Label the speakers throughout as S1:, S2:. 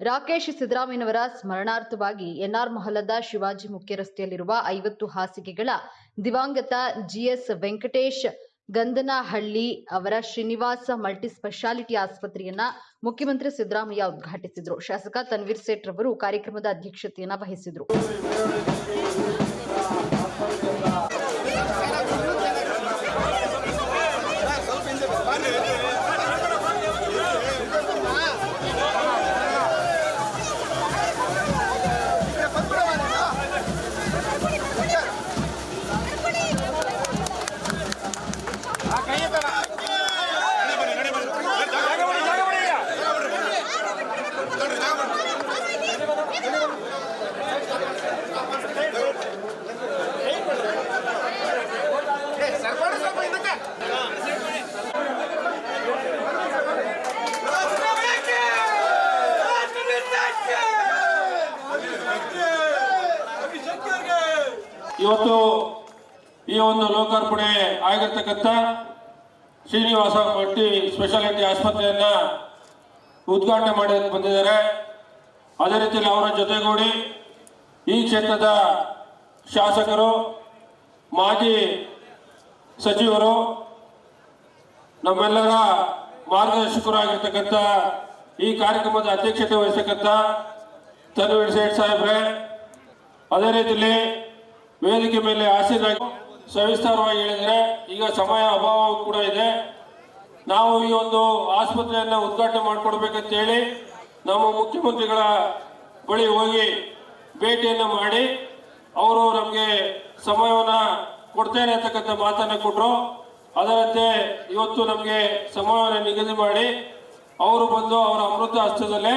S1: ರಾಕೇಶ್ ಸಿದ್ದರಾಮಯ್ಯನವರ ಸ್ಮರಣಾರ್ಥವಾಗಿ ಎನ್ಆರ್ ಮಹಲದ ಶಿವಾಜಿ ಮುಖ್ಯ ರಸ್ತೆಯಲ್ಲಿರುವ ಐವತ್ತು ಹಾಸಿಗೆಗಳ ದಿವಂಗತ ಜಿಎಸ್ ವೆಂಕಟೇಶ್ ಗಂಧನಹಳ್ಳಿ ಅವರ ಶ್ರೀನಿವಾಸ ಮಲ್ಟಿ ಸ್ಪೆಷಾಲಿಟಿ ಆಸ್ಪತ್ರೆಯನ್ನ ಮುಖ್ಯಮಂತ್ರಿ ಸಿದ್ದರಾಮಯ್ಯ ಉದ್ಘಾಟಿಸಿದರು. ಶಾಸಕ ತನ್ವೀರ್ ಸೇಠ್ ಅವರು ಕಾರ್ಯಕ್ರಮದ ಅಧ್ಯಕ್ಷತೆಯನ್ನ ವಹಿಸಿದರು.
S2: ಆಗಿರ್ತಕ್ಕಂಥ ಶ್ರೀನಿವಾಸ ಮಟ್ಟಿ ಸ್ಪೆಷಾಲಿಟಿ ಆಸ್ಪತ್ರೆಯನ್ನ ಉದ್ಘಾಟನೆ ಮಾಡಿ ಬಂದಿದ್ದಾರೆ. ಅದೇ ರೀತಿಯಲ್ಲಿ ಅವರ ಜೊತೆಗೂಡಿ ಈ ಕ್ಷೇತ್ರದ ಶಾಸಕರು, ಮಾಜಿ ಸಚಿವರು, ನಮ್ಮೆಲ್ಲರ ಮಾರ್ಗದರ್ಶಕರಾಗಿರ್ತಕ್ಕಂಥ ಈ ಕಾರ್ಯಕ್ರಮದ ಅಧ್ಯಕ್ಷತೆ ವಹಿಸತಕ್ಕಂಥ ತನ್ವೀರ್ ಸೇಠ್ ಸಾಹೇಬ್ರೆ, ಅದೇ ರೀತಿಯಲ್ಲಿ ವೇದಿಕೆ ಮೇಲೆ ಆಸೀನಾಗಿ ಸವಿಸ್ತಾರವಾಗಿ ಹೇಳಿದರೆ, ಈಗ ಸಮಯ ಅಭಾವ ಕೂಡ ಇದೆ. ನಾವು ಈ ಒಂದು ಆಸ್ಪತ್ರೆಯನ್ನು ಉದ್ಘಾಟನೆ ಮಾಡಿಕೊಡ್ಬೇಕಂತ ಹೇಳಿ ನಮ್ಮ ಮುಖ್ಯಮಂತ್ರಿಗಳ ಬಳಿ ಹೋಗಿ ಭೇಟಿಯನ್ನು ಮಾಡಿ ಅವರು ನಮಗೆ ಸಮಯವನ್ನು ಕೊಡ್ತೇನೆ ಅಂತಕ್ಕಂಥ ಮಾತನ್ನು ಕೊಟ್ಟರು ಅದರಂತೆ ಇವತ್ತು ನಮಗೆ ಸಮಯವನ್ನು ನಿಗದಿ ಮಾಡಿ ಅವರು ಬಂದು ಅವರ ಅಮೃತ ಹಸ್ತದಲ್ಲೇ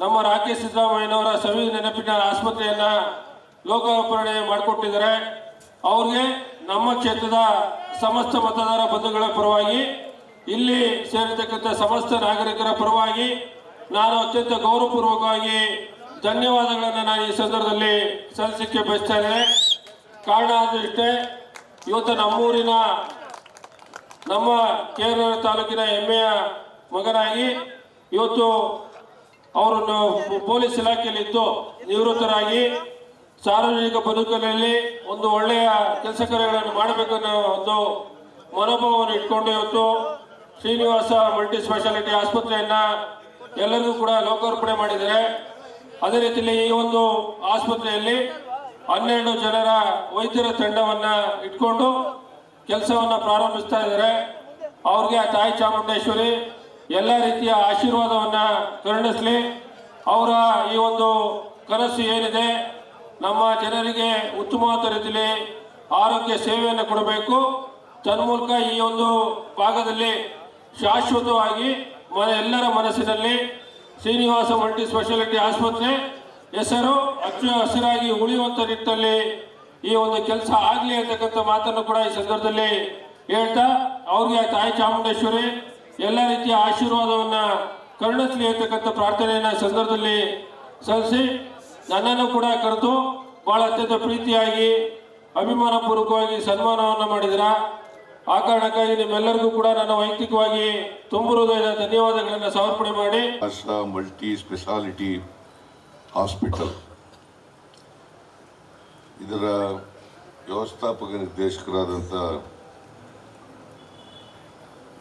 S2: ನಮ್ಮ ರಾಕೇಶ್ ಸಿದ್ದರಾಮಯ್ಯನವರ ಸವಿ ನೆನಪಿನ ಆಸ್ಪತ್ರೆಯನ್ನ ಲೋಕಾರ್ಪಣೆ ಮಾಡಿಕೊಟ್ಟಿದ್ದಾರೆ. ಅವ್ರಿಗೆ ನಮ್ಮ ಕ್ಷೇತ್ರದ ಸಮಸ್ತ ಮತದಾರ ಬಂಧುಗಳ ಪರವಾಗಿ, ಇಲ್ಲಿ ಸೇರಿರ್ತಕ್ಕಂಥ ಸಮಸ್ತ ನಾಗರಿಕರ ಪರವಾಗಿ ನಾನು ಅತ್ಯಂತ ಗೌರವಪೂರ್ವಕವಾಗಿ ಧನ್ಯವಾದಗಳನ್ನು ನಾನು ಈ ಸಂದರ್ಭದಲ್ಲಿ ಸಲ್ಲಿಸಲಿಕ್ಕೆ ಬಯಸ್ತಾ ಇದ್ದೇನೆ. ಕಾರಣ ಆದಷ್ಟೇ ಇವತ್ತು ನಮ್ಮೂರಿನ ನಮ್ಮ ಕೇರಳ ತಾಲೂಕಿನ ಹೆಮ್ಮೆಯ ಮಗನಾಗಿ ಇವತ್ತು ಅವರನ್ನು ಪೊಲೀಸ್ ಇಲಾಖೆಯಲ್ಲಿ ಇದ್ದು ನಿವೃತ್ತರಾಗಿ ಸಾರ್ವಜನಿಕ ಬದುಕಿನಲ್ಲಿ ಒಂದು ಒಳ್ಳೆಯ ಕೆಲಸ ಕಾರ್ಯಗಳನ್ನು ಮಾಡಬೇಕನ್ನೋ ಒಂದು ಮನೋಭಾವವನ್ನು ಇಟ್ಕೊಂಡು ಇವತ್ತು ಶ್ರೀನಿವಾಸ ಮಲ್ಟಿ ಸ್ಪೆಷಾಲಿಟಿ ಆಸ್ಪತ್ರೆಯನ್ನ ಎಲ್ಲರಿಗೂ ಕೂಡ ಲೋಕಾರ್ಪಣೆ ಮಾಡಿದ್ದಾರೆ. ಅದೇ ರೀತಿಯಲ್ಲಿ ಈ ಒಂದು ಆಸ್ಪತ್ರೆಯಲ್ಲಿ ಹನ್ನೆರಡು ಜನರ ವೈದ್ಯರ ತಂಡವನ್ನ ಇಟ್ಕೊಂಡು ಕೆಲಸವನ್ನ ಪ್ರಾರಂಭಿಸ್ತಾ ಇದ್ದಾರೆ. ಅವ್ರಿಗೆ ಆ ತಾಯಿ ಚಾಮುಂಡೇಶ್ವರಿ ಎಲ್ಲ ರೀತಿಯ ಆಶೀರ್ವಾದವನ್ನ ಕರುಣಿಸಲಿ. ಅವರ ಈ ಒಂದು ಕನಸು ಏನಿದೆ ನಮ್ಮ ಜನರಿಗೆ ಉತ್ತಮವಾದ ರೀತಿಯಲ್ಲಿ ಆರೋಗ್ಯ ಸೇವೆಯನ್ನು ಕೊಡಬೇಕು. ತನ್ಮೂಲಕ ಈ ಒಂದು ಭಾಗದಲ್ಲಿ ಶಾಶ್ವತವಾಗಿ ಮನ ಎಲ್ಲರ ಮನಸ್ಸಿನಲ್ಲಿ ಶ್ರೀನಿವಾಸ ಮಲ್ಟಿ ಸ್ಪೆಷಾಲಿಟಿ ಆಸ್ಪತ್ರೆ ಹೆಸರು ಅಚ್ಚು ಹಸಿರಾಗಿ ಉಳಿಯುವಂತ ನಿಟ್ಟಿನಲ್ಲಿ ಈ ಒಂದು ಕೆಲಸ ಆಗಲಿ ಅಂತಕ್ಕಂಥ ಮಾತನ್ನು ಕೂಡ ಈ ಸಂದರ್ಭದಲ್ಲಿ ಹೇಳ್ತಾ, ಅವ್ರಿಗೆ ತಾಯಿ ಚಾಮುಂಡೇಶ್ವರಿ, ಎಲ್ಲ ರೀತಿಯ ಆಶೀರ್ವಾದವನ್ನ ಕರುಣಿಸಲಿ ಅಂತಕ್ಕಂಥ ಪ್ರಾರ್ಥನೆಯನ್ನ ಸಂದರ್ಭದಲ್ಲಿ ಸಲ್ಲಿಸಿ ನನ್ನನ್ನು ಕೂಡ ಕರೆದು ಬಹಳ ಅತ್ಯಂತ ಪ್ರೀತಿಯಾಗಿ, ಅಭಿಮಾನಪೂರ್ವಕವಾಗಿ ಸನ್ಮಾನವನ್ನು ಮಾಡಿದ್ರ ಆ ಕಾರಣಕ್ಕಾಗಿ ನಿಮ್ಮೆಲ್ಲರಿಗೂ ಕೂಡ ನನ್ನ ವೈಯಕ್ತಿಕವಾಗಿ ತುಂಬ ಹೃದಯದ ಧನ್ಯವಾದಗಳನ್ನು ಸಮರ್ಪಣೆ ಮಾಡಿ.
S3: Multi speciality hospital. ಇದರ ವ್ಯವಸ್ಥಾಪಕ ನಿರ್ದೇಶಕರಾದಂಥ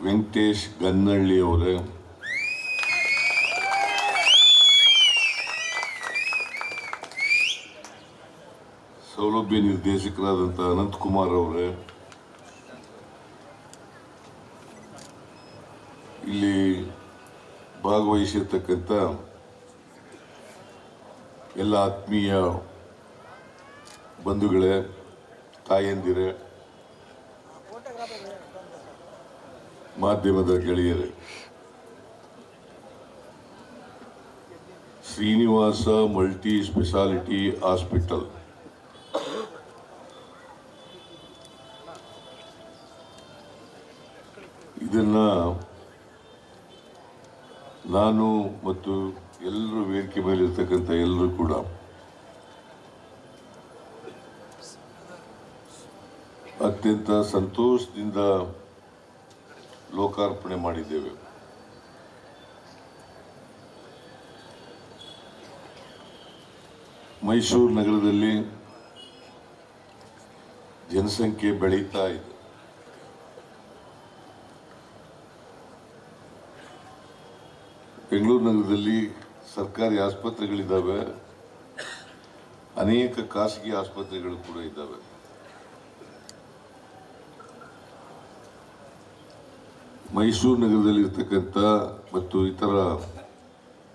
S3: ವೆಂಕಟೇಶ್ ಗನ್ನಳ್ಳಿ ಅವರೇ ಸೌಲಭ್ಯ ನಿರ್ದೇಶಕರಾದಂಥ ಅನಂತಕುಮಾರ್ ಅವರೇ, ಇಲ್ಲಿ ಭಾಗವಹಿಸಿರ್ತಕ್ಕಂಥ ಎಲ್ಲ ಆತ್ಮೀಯ ಬಂಧುಗಳೇ, ತಾಯಂದಿರೇ, ಮಾಧ್ಯಮದ ಗೆಳೆಯರೇ, ಶ್ರೀನಿವಾಸ ಮಲ್ಟಿ ಸ್ಪೆಷಾಲಿಟಿ ಹಾಸ್ಪಿಟಲ್. ಇದನ್ನ ನಾನು ಮತ್ತು ಎಲ್ಲರೂ ವೇದಿಕೆ ಮೇಲೆ ಇರ್ತಕ್ಕಂಥ ಎಲ್ಲರೂ ಕೂಡ ಅತ್ಯಂತ ಸಂತೋಷದಿಂದ ಲೋಕಾರ್ಪಣೆ ಮಾಡಿದ್ದೇವೆ. ಮೈಸೂರು ನಗರದಲ್ಲಿ ಜನಸಂಖ್ಯೆ ಬೆಳೀತಾ ಇದೆ. ಬೆಂಗಳೂರು ನಗರದಲ್ಲಿ ಸರ್ಕಾರಿ ಆಸ್ಪತ್ರೆಗಳಿದ್ದಾವೆ. ಅನೇಕ ಖಾಸಗಿ ಆಸ್ಪತ್ರೆಗಳು ಕೂಡ ಇದ್ದಾವೆ. ಮೈಸೂರು ನಗರದಲ್ಲಿರ್ತಕ್ಕಂಥ ಮತ್ತು ಇತರ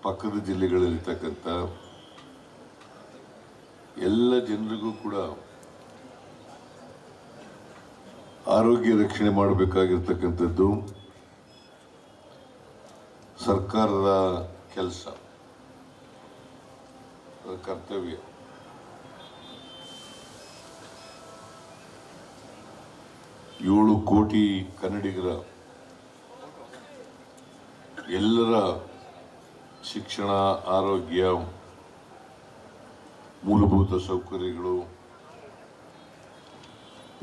S3: ಪಕ್ಕದ ಜಿಲ್ಲೆಗಳಲ್ಲಿರ್ತಕ್ಕಂಥ ಎಲ್ಲ ಜನರಿಗೂ ಕೂಡ ಆರೋಗ್ಯ ರಕ್ಷಣೆ ಮಾಡಬೇಕಾಗಿರ್ತಕ್ಕಂಥದ್ದು. ಸರ್ಕಾರದ ಕೆಲಸ. ಕರ್ತವ್ಯ. ಏಳು ಕೋಟಿ ಕನ್ನಡಿಗರ ಎಲ್ಲರ ಶಿಕ್ಷಣ, ಆರೋಗ್ಯ, ಮೂಲಭೂತ ಸೌಕರ್ಯಗಳು,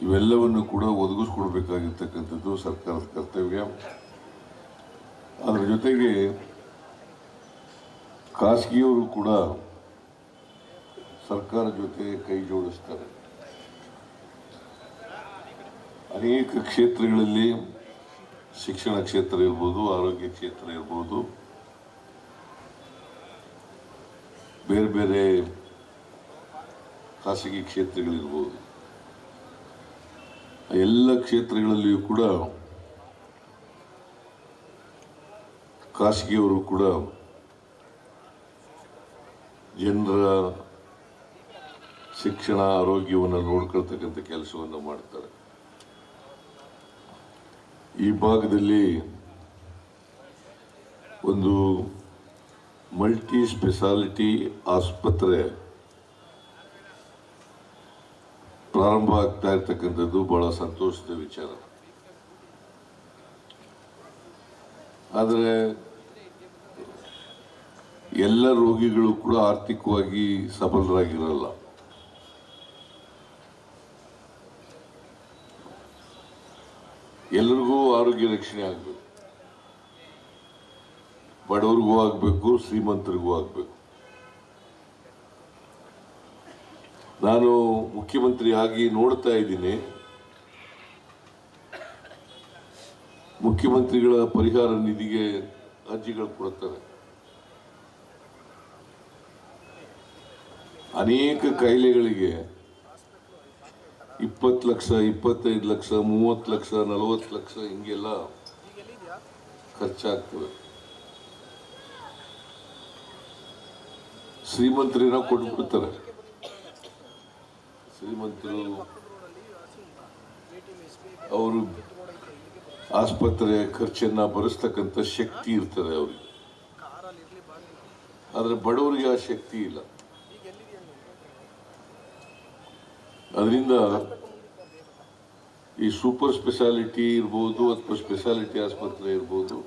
S3: ಇವೆಲ್ಲವನ್ನು ಕೂಡ ಒದಗಿಸ್ಕೊಡ್ಬೇಕಾಗಿರ್ತಕ್ಕಂಥದ್ದು ಸರ್ಕಾರದ ಕರ್ತವ್ಯ. ಅದರ ಜೊತೆಗೆ ಖಾಸಗಿಯವರು ಕೂಡ ಸರ್ಕಾರ ಜೊತೆ ಕೈ ಜೋಡಿಸ್ತಾರೆ. ಅನೇಕ ಕ್ಷೇತ್ರಗಳಲ್ಲಿ ಶಿಕ್ಷಣ ಕ್ಷೇತ್ರ ಇರ್ಬೋದು, ಆರೋಗ್ಯ ಕ್ಷೇತ್ರ ಇರ್ಬೋದು. ಬೇರೆ ಬೇರೆ ಖಾಸಗಿ ಕ್ಷೇತ್ರಗಳಿರ್ಬೋದು. ಎಲ್ಲ ಕ್ಷೇತ್ರಗಳಲ್ಲಿಯೂ ಕೂಡ ಖಾಸಗಿಯವರು ಕೂಡ ಜನರ ಶಿಕ್ಷಣ, ಆರೋಗ್ಯವನ್ನು ನೋಡ್ಕೊಳ್ತಕ್ಕಂಥ ಕೆಲಸವನ್ನು ಮಾಡ್ತಾರೆ. ಈ ಭಾಗದಲ್ಲಿ ಒಂದು ಮಲ್ಟಿ ಸ್ಪೆಷಾಲಿಟಿ ಆಸ್ಪತ್ರೆ ಪ್ರಾರಂಭ ಆಗ್ತಾ ಇರ್ತಕ್ಕಂಥದ್ದು ಬಹಳ ಸಂತೋಷದ ವಿಚಾರ. ಆದರೆ ಎಲ್ಲ ರೋಗಿಗಳು ಕೂಡ ಆರ್ಥಿಕವಾಗಿ ಸಬಲರಾಗಿರಲ್ಲ. ಎಲ್ಲರಿಗೂ ಆರೋಗ್ಯ ರಕ್ಷಣೆ ಆಗಬೇಕು. ಬಡವರಿಗೂ ಆಗಬೇಕು, ಶ್ರೀಮಂತರಿಗೂ ಆಗಬೇಕು. ನಾನು ಮುಖ್ಯಮಂತ್ರಿ ಆಗಿ ನೋಡ್ತಾ ಇದ್ದೀನಿ. ಮುಖ್ಯಮಂತ್ರಿಗಳ ಪರಿಹಾರ ನಿಧಿಗೆ ಅರ್ಜಿಗಳು ಕೊಡ್ತಾರೆ. ಅನೇಕ ಕಾಯಿಲೆಗಳಿಗೆ ಇಪ್ಪತ್ತು ಲಕ್ಷ, ಇಪ್ಪತ್ತೈದು ಲಕ್ಷ, ಮೂವತ್ತು ಲಕ್ಷ, ನಲವತ್ತು ಲಕ್ಷ ಹಿಂಗೆಲ್ಲ ಖರ್ಚಾಗ್ತವೆ. ಶ್ರೀಮಂತರಿನ ಕೊಟ್ಬಿಡ್ತಾರೆ. ಶ್ರೀಮಂತರು ಅವರು ಆಸ್ಪತ್ರೆ ಖರ್ಚನ್ನ ಭರಿಸ್ತಕ್ಕಂಥ ಶಕ್ತಿ ಇರ್ತದೆ ಅವ್ರಿಗೆ. ಆದರೆ ಬಡವರಿಗೆ ಆ ಶಕ್ತಿ ಇಲ್ಲ. ಅದರಿಂದ ಈ ಸೂಪರ್ ಸ್ಪೆಷಾಲಿಟಿ ಇರ್ಬೋದು ಅಥವಾ ಸ್ಪೆಷಾಲಿಟಿ ಆಸ್ಪತ್ರೆ ಇರ್ಬೋದು,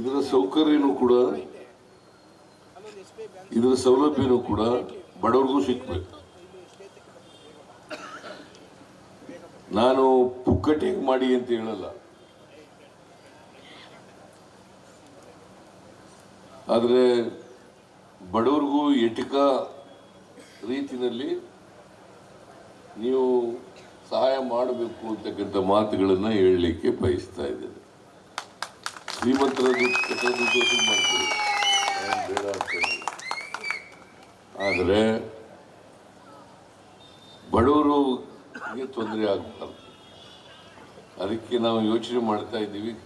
S3: ಇದರ ಸೌಕರ್ಯನೂ ಕೂಡ, ಇದರ ಸೌಲಭ್ಯನೂ ಕೂಡ ಬಡವ್ರಿಗೂ ಸಿಕ್ಬೇಕು. ನಾನು ಪುಕ್ಕಟೆಗೆ ಮಾಡಿ ಅಂತ ಹೇಳಲ್ಲ. ಆದರೆ ಬಡವ್ರಿಗೂ ಎಟಿಕ ರೀತಿನಲ್ಲಿ ನೀವು ಸಹಾಯ ಮಾಡಬೇಕು ಅಂತಕ್ಕಂಥ ಮಾತುಗಳನ್ನು ಹೇಳಲಿಕ್ಕೆ ಬಯಸ್ತಾ ಇದ್ದೇನೆ. ಶ್ರೀಮಂತರ ಮಾಡ್ತೀವಿ. ಆದರೆ ಬಡವರಿಗೆ ತೊಂದರೆ ಆಗಬಾರ್ದು. ಅದಕ್ಕೆ ನಾವು ಯೋಚನೆ ಮಾಡ್ತಾ ಇದ್ದೀವಿ.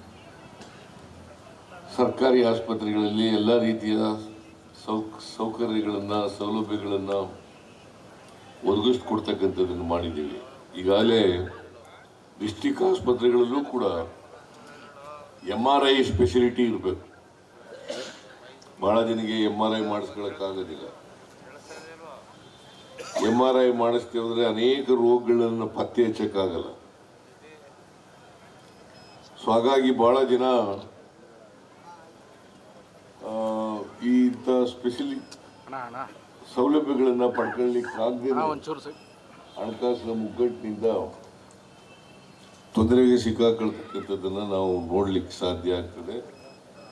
S3: ಸರ್ಕಾರಿ ಆಸ್ಪತ್ರೆಗಳಲ್ಲಿ ಎಲ್ಲ ರೀತಿಯ ಸೌಕ್ ಸೌಕರ್ಯಗಳನ್ನು, ಸೌಲಭ್ಯಗಳನ್ನು ಒದಗಿಸ್ಕೊಡ್ತಕ್ಕಂಥದ್ದನ್ನು ಮಾಡಿದ್ದೀವಿ. ಈಗಾಗಲೇ ಡಿಸ್ಟಿಕ್ ಆಸ್ಪತ್ರೆಗಳಲ್ಲೂ ಕೂಡ ಎಂ ಆರ್ ಐ ಸ್ಪೆಷಲಿಟಿ ಇರಬೇಕು. ಭಾಳ ಜನಕ್ಕೆ ಎಂ ಆರ್ ಐ ಮಾಡಿಸ್ಕೊಳಕ್ಕಾಗೋದಿಲ್ಲ. ಎಂ ಆರ್ ಐ ಹೋದ್ರೆ ಅನೇಕ ರೋಗಗಳನ್ನು ಪತ್ತೆ ಹಚ್ಚಕ್ಕಾಗಲ್ಲ. ಸೊ ಹಾಗಾಗಿ ಭಾಳ ಜನ ಈ ಸ್ಪೆಷಲಿ ಸೌಲಭ್ಯಗಳನ್ನ ಪಡ್ಕೊಳ್ಳಿಕ್ಕೆ ಸಾಧ್ಯ
S4: ಅಣ್ಣ ಒಂಚೂರು ಸೈ
S3: ಹಣಕಾಸಿನ ಮುಗ್ಗಟ್ಟಿನಿಂದ ತೊಂದರೆಗೆ ಸಿಕ್ಕಾಕೊಳ್ತಕ್ಕಂಥದ್ದನ್ನ ನಾವು ನೋಡ್ಲಿಕ್ಕೆ ಸಾಧ್ಯ ಆಗ್ತದೆ.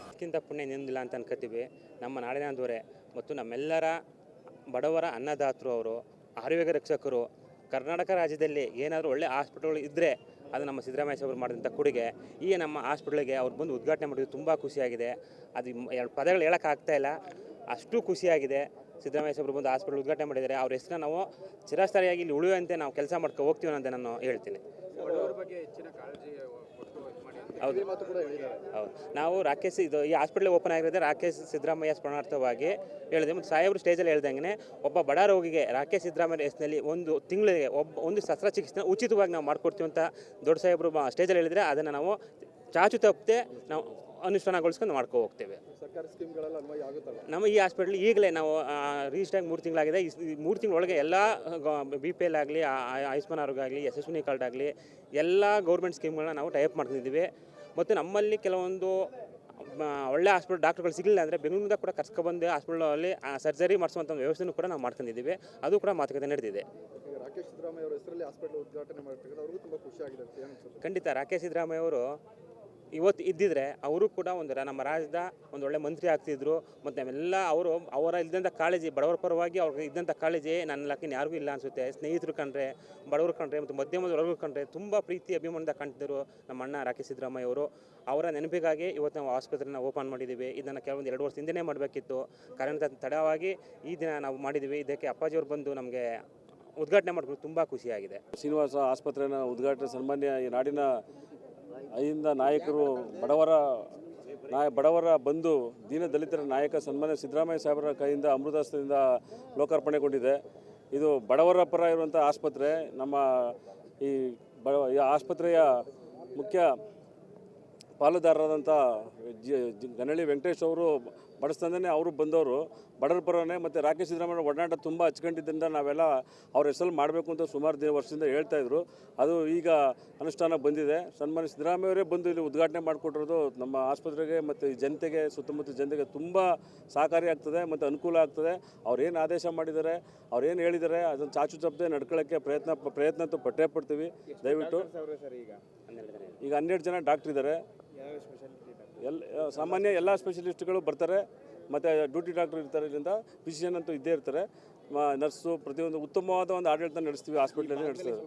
S4: ಅದಕ್ಕಿಂತ ಪುಣ್ಯ ನಿಂದಿಲ್ಲ ಅಂತ ಅನ್ಕೋತೀವಿ ನಮ್ಮ ನಾಡಿನ ದೊರೆ ಮತ್ತು ನಮ್ಮೆಲ್ಲರ ಬಡವರ ಅನ್ನದಾತರು ಅವರು ಆರೋಗ್ಯ ರಕ್ಷಕರು ಕರ್ನಾಟಕ ರಾಜ್ಯದಲ್ಲಿ ಏನಾದರೂ ಒಳ್ಳೆ ಹಾಸ್ಪಿಟಲ್ಗಳು ಇದ್ದರೆ ಅದು ನಮ್ಮ ಸಿದ್ದರಾಮಯ್ಯ ಸಾಹೇಬರು ಮಾಡಿದಂಥ ಕೊಡುಗೆ. ಈ ನಮ್ಮ ಹಾಸ್ಪಿಟ್ಲಿಗೆ ಅವ್ರು ಬಂದು ಉದ್ಘಾಟನೆ ಮಾಡಿದ್ದು ತುಂಬ ಖುಷಿಯಾಗಿದೆ. ಅದು ಎರಡು ಪದಗಳು ಹೇಳೋಕ್ಕಾಗ್ತಾ ಇಲ್ಲ. ಅಷ್ಟು ಖುಷಿಯಾಗಿದೆ. ಸಿದ್ದರಾಮಯ್ಯ ಸಾಹೇಬರು ಬಂದು ಹಾಸ್ಪಿಟಲ್ ಉದ್ಘಾಟನೆ ಮಾಡಿದ್ದಾರೆ. ಅವ್ರ ಹೆಸರು ನಾವು ಚಿರಸ್ಥಾಯಿಯಾಗಿ ಇಲ್ಲಿ ಉಳಿಯುವಂತೆ ನಾವು ಕೆಲಸ ಮಾಡ್ಕೊ ಹೋಗ್ತೀವಿ ಅಂತ ನಾನು ಹೇಳ್ತೀನಿ. ಹೌದು. ಹೌದು. ನಾವು ರಾಕೇಶ್ ಇದು ಈ ಹಾಸ್ಪಿಟ್ಲ್ ಓಪನ್ ಆಗಿರೋದೇ ರಾಕೇಶ್ ಸಿದ್ದರಾಮಯ್ಯ ಸ್ಮರಣಾರ್ಥವಾಗಿ ಹೇಳಿದೆ. ಮತ್ತು ಸಾಹೇಬರು ಸ್ಟೇಜಲ್ಲಿ ಹೇಳ್ದಂಗೆ ಒಬ್ಬ ಬಡ ರೋಗಿಗೆ ರಾಕೇಶ್ ಸಿದ್ದರಾಮಯ್ಯ ಹೆಸರಿನಲ್ಲಿ ಒಂದು ತಿಂಗಳಿಗೆ ಒಬ್ಬ ಒಂದು ಶಸ್ತ್ರಚಿಕಿತ್ಸೆ ಉಚಿತವಾಗಿ ನಾವು ಮಾಡ್ಕೊಡ್ತೀವಿ ಅಂತ ದೊಡ್ಡ ಸಾಹೇಬರು ಸ್ಟೇಜಲ್ಲಿ ಹೇಳಿದರೆ ಅದನ್ನು ನಾವು ಚಾಚು ತಪ್ಪದೆ ನಾವು ಅನುಷ್ಠಾನಗೊಳಿಸ್ಕೊಂಡು ಮಾಡ್ಕೊ ಹೋಗ್ತೇವೆ.
S5: ಸರ್ಕಾರಿ ಸ್ಕೀಮ್ಗಳೆಲ್ಲ ಅನ್ವಯ ಆಗುತ್ತಲ್ಲ?
S4: ನಮ್ಮ ಈ ಹಾಸ್ಪಿಟ್ಲ್ ಈಗಲೇ ನಾವು ರಿಜಿಸ್ಟರ್ ಆಗಿ ಮೂರು ತಿಂಗಳಾಗಿದೆ. ಈ ಮೂರು ತಿಂಗಳೊಳಗೆ ಎಲ್ಲ ಬಿ ಪಿ ಎಲ್ ಆಗಲಿ ಆಯುಷ್ಮಾನ್ ಆರೋಗ್ಯ ಆಗಲಿ ಯಶಸ್ವಿನಿ ಕಾರ್ಡ್ ಆಗಲಿ ಎಲ್ಲ ಗೌರ್ಮೆಂಟ್ ಸ್ಕೀಮ್ಗಳನ್ನ ನಾವು ಟೈಪ್ ಮಾಡ್ತಿದ್ದೀವಿ. ಮತ್ತು ನಮ್ಮಲ್ಲಿ ಕೆಲವೊಂದು ಒಳ್ಳೆ ಹಾಸ್ಪಿಟಲ್ ಡಾಕ್ಟರ್ಗಳು ಸಿಗಲಿಲ್ಲ ಅಂದರೆ ಬೆಂಗಳೂರಿಂದ ಕೂಡ ಕರ್ಸ್ಕೊಬಂದು ಹಾಸ್ಪಿಟಲಲ್ಲಿ ಸರ್ಜರಿ ಮಾಡಿಸುವಂಥ ಒಂದು ವ್ಯವಸ್ಥೆನೂ ಕೂಡ ನಾವು ಮಾಡ್ಕೊಂಡಿದ್ದೀವಿ. ಅದು ಕೂಡ ಮಾತುಕತೆ ನಡೆದಿದೆ.
S5: ರಾಕೇಶ್ ಸಿದ್ದರಾಮಯ್ಯ ಅವರ ಹೆಸರಲ್ಲಿ ಹಾಸ್ಪಿಟಲ್ ಉದ್ಘಾಟನೆ ಅವ್ರಿಗೂ ತುಂಬ ಖುಷಿ ಆಗಿದೆ ಅಂತ ಏನು
S4: ಖಂಡಿತ ರಾಕೇಶ್ ಸಿದ್ದರಾಮಯ್ಯ ಅವರು ಇವತ್ತು ಇದ್ದಿದ್ರೆ ಅವರು ಕೂಡ ಒಂದು ನಮ್ಮ ರಾಜ್ಯದ ಒಂದು ಒಳ್ಳೆ ಮಂತ್ರಿ ಆಗ್ತಿದ್ರು. ಮತ್ತು ನಾವೆಲ್ಲ ಅವರು, ಅವರ ಇದ್ದಂಥ ಕಾಳಜಿ, ಬಡವರ ಪರವಾಗಿ ಅವ್ರಿಗೆ ಇದ್ದಂಥ ಕಾಳಜಿ ನನ್ನ ಲಕ್ಕಿನ ಯಾರಿಗೂ ಇಲ್ಲ ಅನಿಸುತ್ತೆ. ಸ್ನೇಹಿತರು ಕಂಡ್ರೆ, ಬಡವರು ಕಂಡ್ರೆ ಮತ್ತು ಮಧ್ಯಮದ ವರ್ಗ ಕಂಡ್ರೆ ತುಂಬ ಪ್ರೀತಿ ಅಭಿಮಾನದ ಕಾಣ್ತಿದ್ರು ನಮ್ಮ ಅಣ್ಣ ರಾಕೇಶ್ ಸಿದ್ದರಾಮಯ್ಯ ಅವರು. ಅವರ ನೆನಪಿಗಾಗಿ ಇವತ್ತು ನಾವು ಆಸ್ಪತ್ರೆನ ಓಪನ್ ಮಾಡಿದ್ದೀವಿ. ಇದನ್ನು ಕೆಲವೊಂದು ಎರಡು ವರ್ಷ ಹಿಂದೆನೇ ಮಾಡಬೇಕಿತ್ತು. ಕಾರಣ ತಡವಾಗಿ ಈ ದಿನ ನಾವು ಮಾಡಿದ್ದೀವಿ. ಇದಕ್ಕೆ ಅಪ್ಪಾಜಿಯವರು ಬಂದು ನಮಗೆ ಉದ್ಘಾಟನೆ ಮಾಡಿಕೊಂಡು ತುಂಬ ಖುಷಿಯಾಗಿದೆ.
S6: ಶ್ರೀನಿವಾಸ ಆಸ್ಪತ್ರೆನ ಉದ್ಘಾಟನೆ ಸನ್ಮಾನ್ಯ ಈ ನಾಡಿನ ಐದಿಂದ ನಾಯಕರು ಬಡವರ ನಾಯ ಬಡವರ ಬಂದು ದೀನ ದಲಿತರ ನಾಯಕ ಸನ್ಮಾನ್ಯ ಸಿದ್ದರಾಮಯ್ಯ ಸಾಹೇಬರ ಕೈಯಿಂದ ಅಮೃತಾಸ್ತ್ರದಿಂದ ಲೋಕಾರ್ಪಣೆಗೊಂಡಿದೆ ಇದು ಬಡವರ ಪರ ಇರುವಂಥ ಆಸ್ಪತ್ರೆ, ನಮ್ಮ ಈ ಬಡ ಈ ಆಸ್ಪತ್ರೆಯ ಮುಖ್ಯ ಪಾಲುದಾರರಾದಂಥ ಜಿ ವೆಂಕಟೇಶ್ ಅವರು ಬಡಿಸ್ತಂದೇ ಅವರು ಬಂದವರು ಬಡವರ ಬರೋನೆ ಮತ್ತು ರಾಕೇಶ್ ಸಿದ್ದರಾಮಯ್ಯ ಒಡನಾಟ ತುಂಬ ಹಚ್ಕೊಂಡಿದ್ದರಿಂದ ನಾವೆಲ್ಲ ಅವ್ರ ಹೆಸರಲ್ಲಿ ಮಾಡಬೇಕು ಅಂತ ಸುಮಾರು ದಿನ ವರ್ಷದಿಂದ ಹೇಳ್ತಾ ಇದ್ರು. ಅದು ಈಗ ಅನುಷ್ಠಾನ ಬಂದಿದೆ. ಸನ್ಮಾನ್ಯ ಸಿದ್ದರಾಮಯ್ಯವರೇ ಬಂದು ಇಲ್ಲಿ ಉದ್ಘಾಟನೆ ಮಾಡಿಕೊಟ್ಟಿರೋದು ನಮ್ಮ ಆಸ್ಪತ್ರೆಗೆ ಮತ್ತು ಜನತೆಗೆ ಸುತ್ತಮುತ್ತ ಜನತೆಗೆ ತುಂಬ ಸಹಕಾರಿ ಆಗ್ತದೆ ಮತ್ತು ಅನುಕೂಲ ಆಗ್ತದೆ. ಅವ್ರೇನು ಏನು ಆದೇಶ ಮಾಡಿದ್ದಾರೆ ಅವ್ರೇನು ಏನು ಹೇಳಿದ್ದಾರೆ ಅದನ್ನು ಚಾಚು ತಪ್ಪದೆ ನಡ್ಕೊಳ್ಳೋಕ್ಕೆ ಪ್ರಯತ್ನ ಪ್ರಯತ್ನ ಅಂತೂ ಪಟ್ಟೇ ಪಡ್ತೀವಿ. ದಯವಿಟ್ಟು ಈಗ ಹನ್ನೆರಡು ಜನ ಡಾಕ್ಟ್ರ್ ಇದ್ದಾರೆ ಎಲ್ಲ ಸಾಮಾನ್ಯ ಎಲ್ಲ ಸ್ಪೆಷಲಿಸ್ಟ್ಗಳು ಬರ್ತಾರೆ, ಮತ್ತು ಡ್ಯೂಟಿ ಡಾಕ್ಟರ್ ಇರ್ತಾರೆ ಇದರಿಂದ ಫಿಸಿಷಿಯನ್ ಅಂತೂ ಇದ್ದೇ ಇರ್ತಾರೆ. ನರ್ಸು ಪ್ರತಿಯೊಂದು ಉತ್ತಮವಾದ ಒಂದು ಆಡಳಿತ ನಡೆಸ್ತೀವಿ, ಹಾಸ್ಪಿಟ್ಲಲ್ಲಿ ನಡೆಸ್ತೀವಿ